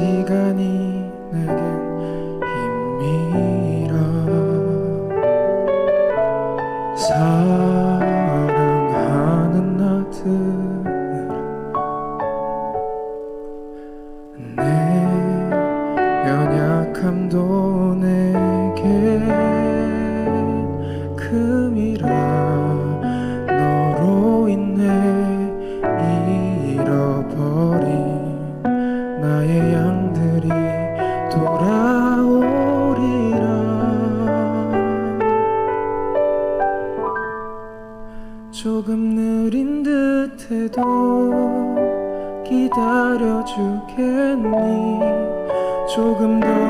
시간이 내게 힘이라. 사랑하는 나들 내 연약함도 내 조금 느린 듯해도 기다려주겠니? 조금 더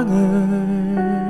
사랑을